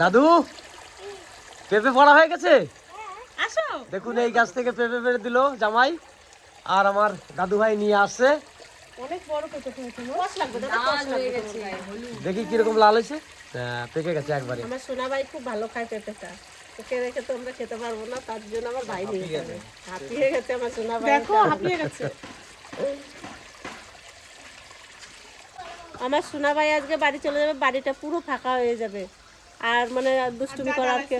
দাদু পেঁপে পড়া হয়ে গেছে? দেখুন এই গাছ থেকে পেঁপে পেরে দিল জামাই আর আমার দাদু ভাই নিয়ে আসছে। অনেক বড় পেঁপে হয়েছে কষ লাগবে দাদা কষ লাগবে তোমার। দেখি কীরকম লাল হয়েছে। হ্যাঁ পেকে গেছে একবারে। আমার সোনা ভাই খুব ভালো খায় পেঁপেটা। ওকে রেখে তো আমরা খেতে পারব না তার জন্য আমার ভাই নিয়ে যাবে। হাঁপিয়ে গেছে আমার সোনা ভাই দেখো হাঁপিয়ে গেছে। আমার সোনা ভাই আজকে বাড়ি চলে যাবে বাড়িটা পুরো ফাঁকা হয়ে যাবে। আর মানে দুষ্টুমি করার কে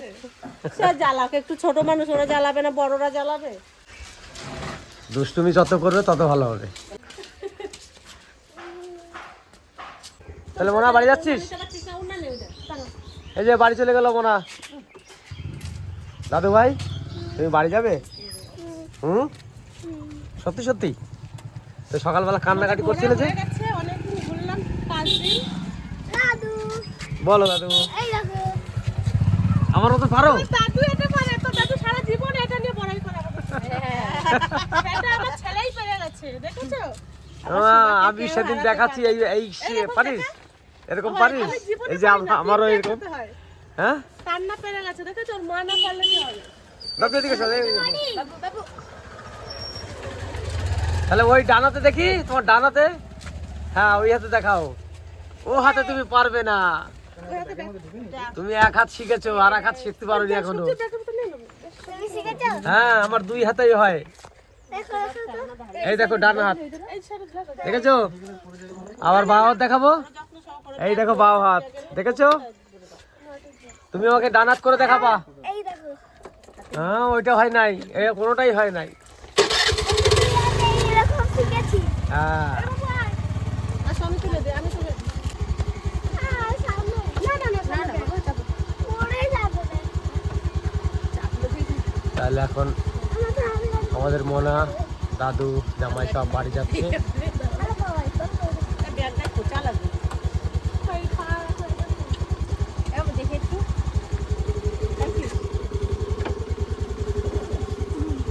সে জ্বালাকে একটু ছোট মানুষ ওরা জ্বালাবে না বড়রা জ্বালাবে? দুষ্টুমি যত করবে তত ভালো হবে। তাহলে মোনা বাড়ি যাচ্ছিস? এই যে বাড়ি চলে গেল মোনা। দাদু ভাই তুমি বাড়ি যাবে? হুম? সত্যি সত্যি? তো সকালবেলা কান্নাকাটি করছিলে যে? বলো দাদু। আমার মতো পারো? দাদু এটা পারে তো দাদু সারা জীবন এটা নিয়ে বড়াই করে এটা আমার ছেলেই পেরে গেছে দেখেছ? আমি সেদিন দেখাচ্ছি এই এই সে- পারিস? এরকম পারিস? এই যে আম- আমারও এরকম। হ্যাঁ। কান্না পেরে গেছে দেখেছ? ওর মা না পারলে কি হবে? দাদু এদিকে বাবু। তাহলে ওই ডানাতে দেখি তোমার ডানাতে? হ্যাঁ ওই হাতে দেখাও। ও হাতে তুমি পারবে না। তুমি এক হাত শিখেছো আর এক হাত শিখতে পারোনি এখনও। তুমি হ্যাঁ আমার দুই হাতেই হয়। এই দেখো ডান হাত। দেখেছ? আবার বাও হাত দেখাবো? এই দেখো বাও হাত। দেখেছ? তুমি আমাকে ডান হাত করে দেখাবা? এই হ্যাঁ ওইটা হয় নাই। এ কোনোটাই হয় নাই। হ্যাঁ আসো আমি তুলে দিই আমি তুলে দিই আর সামনে না না না না পড়ে যাবে না তাহলে এখন আমাদের আমি মোনা দাদু জামাই সব বাড়ি যাচ্ছে।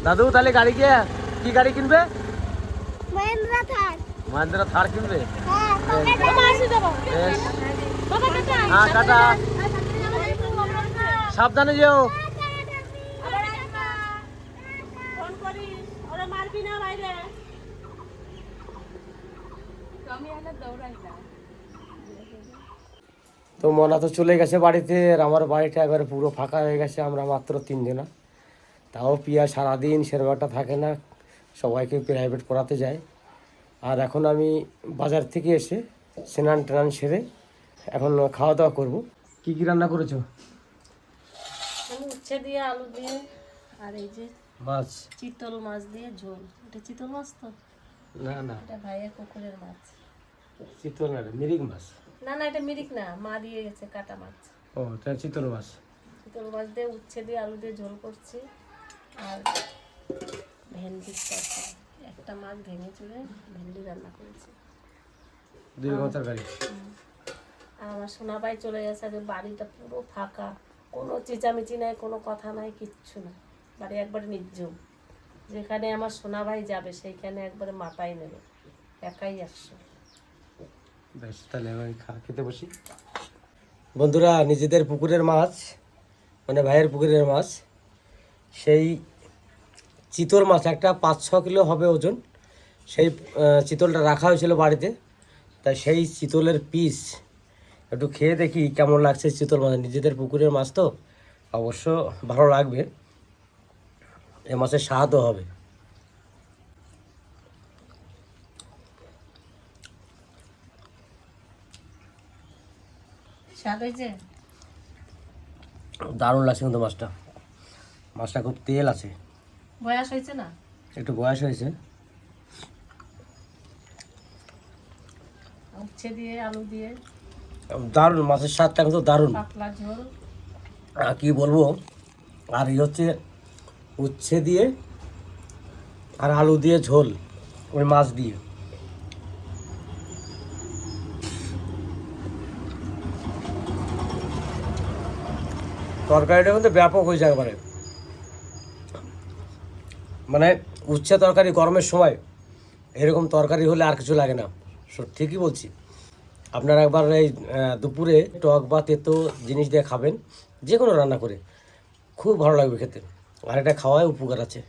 দাদু তাহলে গাড়ি কে কি গাড়ি কিনবে? মহেন্দ্র থাক মহেন্দ্র থার কিনবে? হ্যাঁ টাটা। হ্যাঁ সাবধানে যেও। ওরা মারবি না বাইরে? তো মনা তো চলে গেছে বাড়িতে আর আমার বাড়িটা একবারে পুরো ফাঁকা হয়ে গেছে আমরা মাত্র তিনজনা। তাও পিয়া সারাদিন সেরকমটা থাকে না সবাইকে প্রাইভেট পড়াতে যায়। আর এখন আমি বাজার থেকে এসে স্নান টান সেরে এখন খাওয়া দাওয়া করব। কি কি রান্না করেছ? উচ্ছে দিয়ে আলু দিয়ে আর এই যে মাছ? চিতল মাছ দিয়ে ঝোল। এটা চিতল মাছ তো? না না। এটা ভাইয়ের পুকুরের মাছ। চিতল না মিরিক মাছ। না না এটা মিরিক না মা দিয়ে গেছে কাটা মাছ। ও এটা চিতল মাছ। চিতল মাছ দিয়ে উচ্ছে দিয়ে আলু দিয়ে ঝোল করছি। আর তরকারি। একটা মাছ ভেঙে চুড়ে ভেন্ডি রান্না করেছি। দুই রকম তরকারি। আর আমার সোনাবাই চলে গেছে আগে বাড়িটা পুরো ফাঁকা। কোনো চেঁচামেচি নাই কোনো কথা নাই কিচ্ছু না বাড়ি একবারে নির্জম যেখানে আমার সোনা ভাই যাবে, সেইখানে একবারে মাথায় নেবে। একাই একশো। বেশ, তাহলে আমি খা, খেতে বসি। বন্ধুরা, নিজেদের পুকুরের মাছ মানে ভাইয়ের পুকুরের মাছ, সেই চিতল মাছ, একটা পাঁচ ছ কিলো হবে ওজন। সেই চিতলটা রাখা হয়েছিল বাড়িতে। তাই সেই চিতলের পিস একটু খেয়ে দেখি কেমন লাগছে চিতল মাছ। নিজেদের পুকুরের মাছ তো অবশ্য ভালো লাগবে। এ মাছের স্বাদও হবে। দারুণ লাগছে কিন্তু মাছটা। মাছটা খুব তেল আছে। বয়স হয়েছে না? একটু বয়স হয়েছে। উচ্ছে দিয়ে আলু দিয়ে। দারুণ মাছের স্বাদটা কিন্তু দারুণ। পাতলা ঝোল। আর কি বলব? আর এই হচ্ছে উচ্ছে দিয়ে আর আলু দিয়ে ঝোল, ওই মাছ দিয়ে। তরকারিটা কিন্তু ব্যাপক হয়েছে একবারে। মানে উচ্ছে তরকারি গরমের সময়, এরকম তরকারি হলে আর কিছু লাগে না। ঠিকই বলছি। আপনারা একবার এই দুপুরে টক বা তেতো জিনিস দিয়ে খাবেন যে কোনো রান্না করে। খুব ভালো লাগবে খেতে। আর এটা খাওয়ায় উপকার আছে।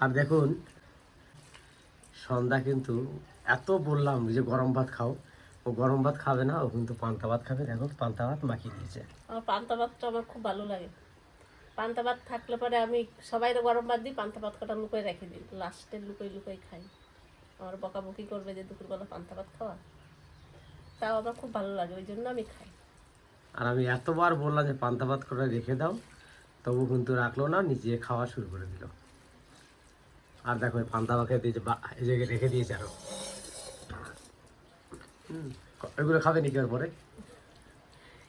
আর দেখুন সন্ধ্যা কিন্তু এত বললাম যে গরম ভাত খাও। ও গরম ভাত খাবে না ও কিন্তু পান্তা ভাত খাবে। দেখো পান্তা ভাত মাখিয়ে দিয়েছে। আমার পান্তা ভাতটা আমার খুব ভালো লাগে। পান্তা ভাত থাকলে পরে আমি সবাই তো গরম ভাত দিই পান্তা ভাত কটা লুকোয় রেখে দিই। লাস্টে লুকোই লুকোই খাই। আমার বকাবকি করবে যে দুপুরবেলা পান্তা ভাত খাওয়া। তাও আমার খুব ভালো লাগে ওই জন্য আমি খাই। আর আমি এতবার বললাম যে পান্তা ভাত করে রেখে দাও। তবু কিন্তু রাখল না নিজে খাওয়া শুরু করে দিল। আর দেখো পান্তা ভাত খেয়ে দিয়েছে বা- এই জায়গায় রেখে দিয়েছে আরও। এগুলো খাবে নাকি পরে?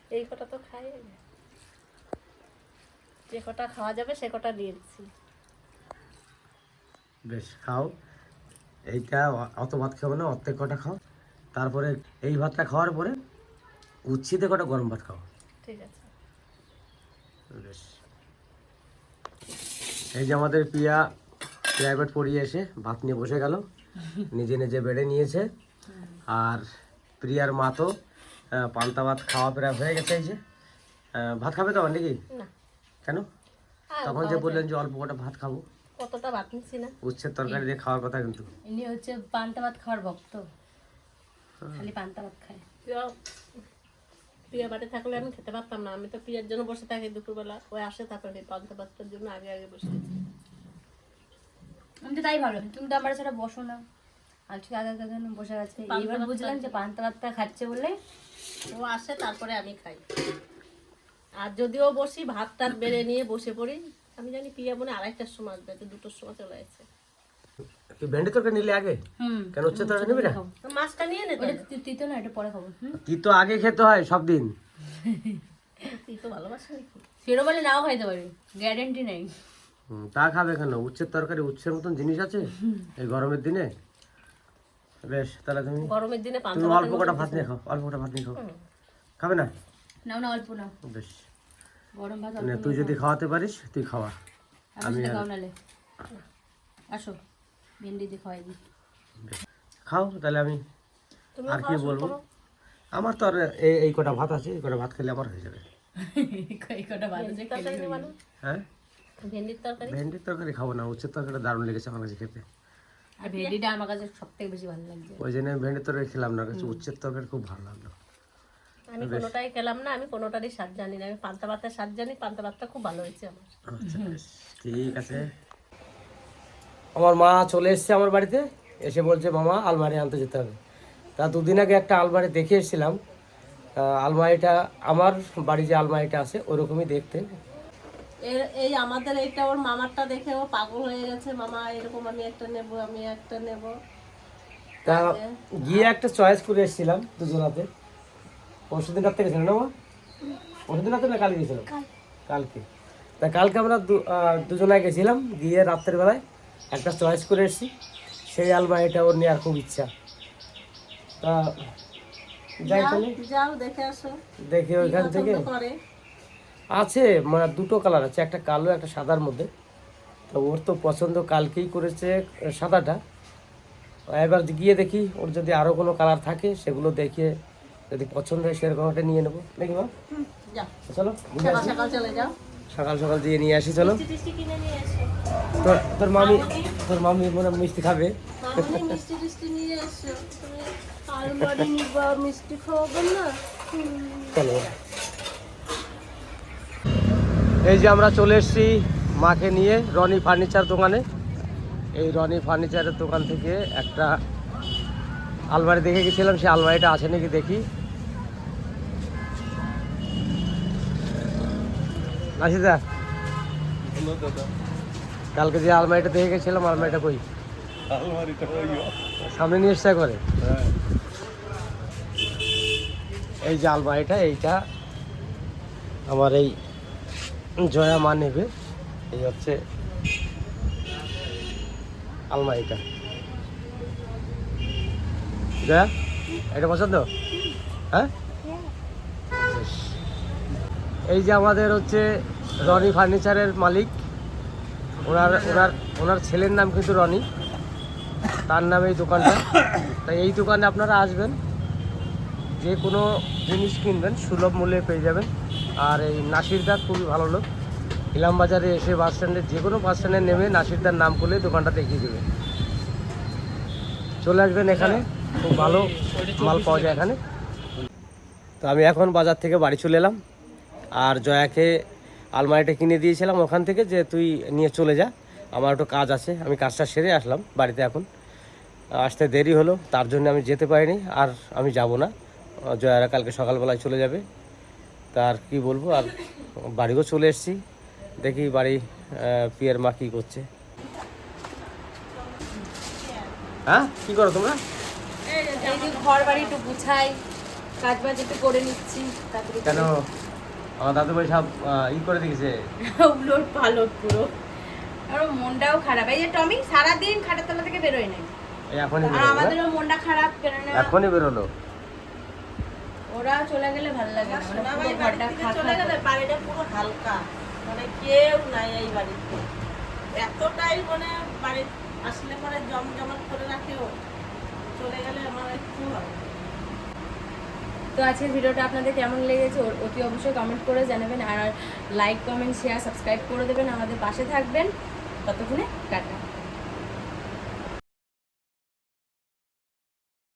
এই কটা তো খাই যে কটা খাওয়া যাবে সে কটা নিয়েছি বেশ খাও। এইটা অত ভাত খাবে না অর্ধেক কটা খাও। তারপরে এই ভাতটা খাওয়ার পরে উচ্ছিতে কটা গরম ভাত খাও। ঠিক আছে। বেশ। এই যে আমাদের প্রিয়া প্রাইভেট পড়িয়ে এসে ভাত নিয়ে বসে গেল। নিজে নিজে বেড়ে নিয়েছে। আর প্রিয়ার মা তো পান্তা ভাত খাওয়া প্রায় হয়ে গেছে এই যে। ভাত খাবে তো আবার নাকি কেন? তখন যে বললেন যে অল্প কটা ভাত খাব। কতটা ভাত নিচ্ছি না? উচ্ছের তরকারি দিয়ে খাওয়ার কথা কিন্তু। ইনি হচ্ছে পান্তা ভাত খাওয়ার ভক্ত। খালি পান্তা ভাত খায়। প্রিয়া বাড়ি থাকলে আমি খেতে পারতাম না। আমি তো প্রিয়ার জন্য বসে থাকি দুপুরবেলা। ওই আসে তারপরে পান্তা ভাতটার জন্য আগে আগে বসে গেছি আমি তো তাই ভাবলাম তুমি তো আমার সাথে বসো না। আজকে আগে আগে বসে গেছে বুঝলাম যে পান্তা ভাতটা খাচ্ছে বলে ও আসে তারপরে আমি খাই। আর যদিও বসি ভাত টাত বেড়ে নিয়ে বসে পড়ি। আমি জানি প্রিয়া মনে আড়াইটার সময় আসবে তো দুটোর সময় চলে আসছে তুই ভেন্ডি তরকারি নিলে আগে? হুম। কেন উচ্ছের তরকারি নিবি না? মাছটা নিয়ে নে তিতো না এটা পরে খাব হুম? তুই তো আগে খেতে হয় সব দিন তুই তো ভালোবাসা নাকি? বলে নাও খাইতে পারি গ্যারেন্টি নেই। তা খাবে কেন? উচ্ছের তরকারি উচ্ছের মতন জিনিস আছে? এই গরমের দিনে? বেশ তাহলে তুমি গরমের দিনে পান্তা তুমি অল্প কটা ভাত নিয়ে খাও অল্প কটা ভাত নিয়ে খাও। খাবে না? নাও না অল্প নাও। বেশ। গরম ভাত না, তুই যদি খাওয়াতে পারিস তুই খাওয়া। আমি আসো। ভেন্ডি দিয়ে খাওয়াই দিই। খাও তাহলে আমি আর কি বলব? আমার তো আর এই এই কটা ভাত আছে এই কটা ভাত খেলে আমার হয়ে যাবে। এই কটা ভাত আছে তরকারি নেবা না? হ্যাঁ ভেন্ডির তরকারি? ভেন্ডির তরকারি খাব না উচ্ছের তরকারি দারুণ লেগেছে আমার কাছে খেতে। আর ভেন্ডিটা আমার কাছে সব থেকে বেশি ভালো লাগছে। ওই জন্য আমি ভেন্ডির তরকারি খেলাম না কাছে উচ্ছের তরকারি খুব ভালো লাগল। আমি কোনোটাই খেলাম না আমি কোনোটারই স্বাদ জানি না। আমি পান্তা ভাতের স্বাদ জানি পান্তা ভাতটা খুব ভালো হয়েছে আমার। আচ্ছা বেশ। ঠিক আছে। আমার মা চলে এসেছে আমার বাড়িতে। এসে বলছে মামা আলমারি আনতে যেতে হবে। তা দুদিন আগে একটা আলমারি দেখে এসেছিলাম। আলমারিটা আমার বাড়ি যে আলমারিটা আছে ওরকমই দেখতে। এর এই আমাদের এইটা ওর মামারটা দেখে ও পাগল হয়ে গেছে। মামা এরকম আমি একটা নেব আমি একটা নেব। তা গিয়ে একটা চয়েস করে এসেছিলাম দুজনাতে। পরশু দিন রাত্রে গেছিলাম না মা? পরশু দিন রাত্রে না কালকে গেছিলাম কালকে। তা কালকে আমরা দুজনায় গেছিলাম গিয়ে রাত্রের বেলায় একটা চয়েস করে এসেছি। সেই আলমারিটা ওর নেওয়ার খুব ইচ্ছা। তা যাই তাহলে। যাও দেখে আসো। দেখি ওইখান থেকে। আছে মানে দুটো কালার আছে একটা কালো একটা সাদার মধ্যে। তো ওর তো পছন্দ কালকেই করেছে সাদাটা। এবার গিয়ে দেখি ওর যদি আরও কোনো কালার থাকে সেগুলো দেখে যদি পছন্দ হয় সেরকম একটা নিয়ে নেব। দেখি মা? চলো সকাল সকাল চলে যাও। সকাল সকাল দিয়ে নিয়ে আসি চলো। তোর তোর মামি তোর মামি মনে মিষ্টি খাবে। মামনি মিষ্টি নিয়ে এসো। আলমারি নিবা মিষ্টি খাওয়াবে না? চলো। এই যে আমরা চলে এসেছি মাকে নিয়ে রনি ফার্নিচার দোকানে। এই রনি ফার্নিচারের দোকান থেকে একটা আলমারি দেখে গেছিলাম সেই আলমারিটা আছে নাকি দেখি। নাসিদা। কালকে যে আলমারিটা দেখে গেছিলাম আলমারিটা কই? সামনে নিয়ে এসছে করে এই যে আলমারিটা এইটা আমার এই জয়া মা নেবে। এই হচ্ছে আলমারিটা। জয়া এটা পছন্দ? হ্যাঁ। এই যে আমাদের হচ্ছে রনি ফার্নিচারের মালিক। ওনার ওনার ওনার ছেলের নাম কিন্তু রনি। তার নামে এই দোকানটা। তাই এই দোকানে আপনারা আসবেন, যে কোনো জিনিস কিনবেন, সুলভ মূল্যে পেয়ে যাবেন। আর এই নাসিরদার খুবই ভালো লোক। ইলাম বাজারে এসে বাস স্ট্যান্ডে যে কোনো বাস স্ট্যান্ডে নেমে নাসিরদার নাম করলে দোকানটা দেখিয়ে দেবে। চলে আসবেন এখানে, খুব ভালো মাল পাওয়া যায় এখানে। তো আমি এখন বাজার থেকে বাড়ি চলে এলাম। আর জয়াকে আলমারিটা কিনে দিয়েছিলাম ওখান থেকে যে তুই নিয়ে চলে যা। আমার একটু কাজ আছে আমি কাজটা সেরে আসলাম বাড়িতে এখন। আসতে দেরি হলো তার জন্য আমি যেতে পারিনি আর আমি যাব না। জয়ারা কালকে সকালবেলায় চলে যাবে। তার কি বলব আর বাড়িও চলে এসেছি। দেখি বাড়ি পিয়ের মা কী করছে। হ্যাঁ? কী করো তোমরা? ঘর বাড়ি একটু গুছাই কাজ বাজ একটু করে নিচ্ছি কেন? আমার দাদু ভাই সব ই করে দিয়েছে। উলট পালট পুরো। আর মনটাও খারাপ। এই যে টমি সারাদিন খাটের তলা থেকে বেরোয় নাই। এই এখনই আর বেরোলো আমাদেরও মনটা খারাপ কেননা এখনই বেরোলো? ওরা চলে গেলে ভালো লাগে না। মানে সোনা ভাই বাড়ি ঘরটা খাট চলে গেলে বাড়িটা পুরো হালকা। মানে কেউ নাই এই বাড়িতে। এতটাই মানে বাড়ি আসলে পরে জমজমাট করে রাখে ও চলে গেলে আমার একটু তো আজকের ভিডিওটা আপনাদের কেমন লেগেছে অতি অবশ্যই কমেন্ট করে জানাবেন। আর লাইক কমেন্ট শেয়ার সাবস্ক্রাইব করে দেবেন। আমাদের পাশে থাকবেন। ততক্ষণে টাটা।